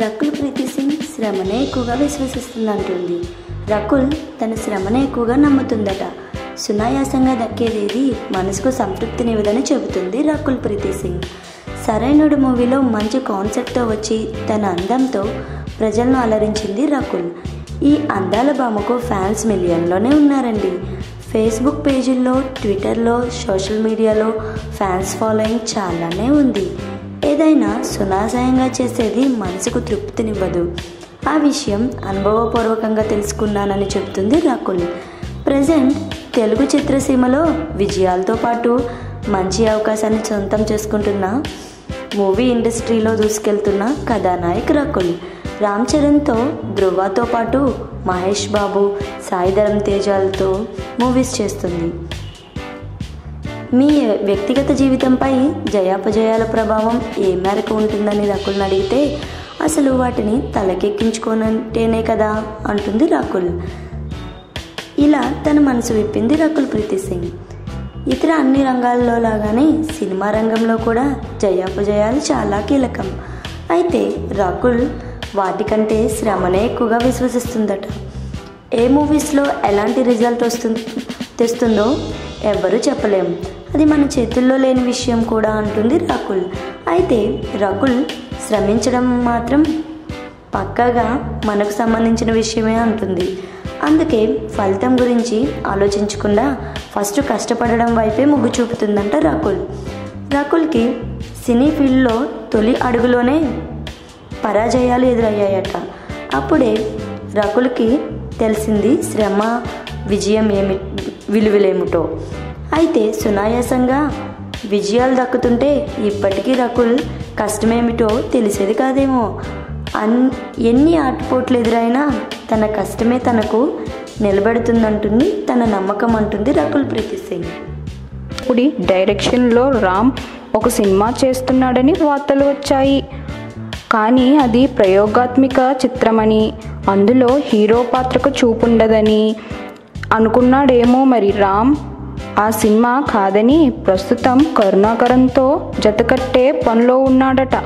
రకుల్ ప్రీతి సింగ్ శ్రమనే ఎక్కువగా విశ్వసిస్తుందంటుంది. రకుల్ తన శ్రమనే ఎక్కువగా నమ్ముతుందట. సునాయాసంగా దక్కేదేది మనసుకు సంతృప్తినివ్వదని చెబుతుంది రకుల్ ప్రీతి సింగ్. సరైనడు మూవీలో మంచి కాన్సెప్ట్తో వచ్చి తన అందంతో ప్రజలను అలరించింది రకుల్. ఈ అందాల భామకు ఫ్యాన్స్ మిలియన్లోనే ఉన్నారండి. ఫేస్బుక్ పేజీల్లో ట్విట్టర్లో సోషల్ మీడియాలో ఫ్యాన్స్ ఫాలోయింగ్ చాలానే ఉంది. ఏదైనా సునాశయంగా చేసేది మనసుకు తృప్తినివ్వదు. ఆ విషయం అనుభవపూర్వకంగా తెలుసుకున్నానని చెప్తుంది రకుల్. ప్రజెంట్ తెలుగు చిత్రసీమలో విజయాలతో పాటు మంచి అవకాశాన్ని సొంతం చేసుకుంటున్న మూవీ ఇండస్ట్రీలో దూసుకెళ్తున్న కథానాయక్ రకుల్ రామ్ చరణ్తో ధ్రువతో పాటు మహేష్ బాబు సాయిధరం తేజాలతో మూవీస్ చేస్తుంది. మీ వ్యక్తిగత జీవితంపై జయాపజయాల ప్రభావం ఏ మేరకు ఉంటుందని రకుల్ని అడిగితే అసలు వాటిని తలకెక్కించుకోనంటేనే కదా అంటుంది రకుల్. ఇలా తన మనసు విప్పింది రకుల్ ప్రీతి సింగ్. ఇతర అన్ని రంగాల్లో లాగానే సినిమా రంగంలో కూడా జయాపజయాలు చాలా కీలకం. అయితే రకుల్ వాటికంటే శ్రమనే ఎక్కువగా విశ్వసిస్తుందట. ఏ మూవీస్లో ఎలాంటి రిజల్ట్ వస్తుంది తెస్తుందో ఎవ్వరూ చెప్పలేము అది మన చేతుల్లో లేని విషయం కూడా అంటుంది రకుల్. అయితే రకుల్ శ్రమించడం మాత్రం పక్కాగా మనకు సంబంధించిన విషయమే అంటుంది. అందుకే ఫలితం గురించి ఆలోచించకుండా ఫస్ట్ కష్టపడడం వైపే మొగ్గు చూపుతుందంట రకుల్. రకుల్కి సినీ ఫీల్డ్లో తొలి అడుగులోనే పరాజయాలు ఎదురయ్యాయట. అప్పుడే రకుల్కి తెలిసింది శ్రమ విజయం ఏమి విలువలేమిటో. అయితే సునాయాసంగా విజయాలు దక్కుతుంటే ఇప్పటికీ రకుల్ కష్టమేమిటో తెలిసేది కాదేమో. అన్ ఎన్ని ఆటుపోట్లు ఎదురైనా తన కష్టమే తనకు నిలబెడుతుందంటుంది తన నమ్మకం అంటుంది రకుల్ ప్రీతి సింగ్. ఇప్పుడు డైరెక్షన్లో రామ్ ఒక సినిమా చేస్తున్నాడని వార్తలు వచ్చాయి. కానీ అది ప్రయోగాత్మక చిత్రమని అందులో హీరో పాత్రకు చూపుండదని అనుకున్నాడేమో మరి రామ్? ఆ సినిమా కాదని ప్రస్తుతం కరుణాకరంతో జతకట్టే పనిలో ఉన్నాడట.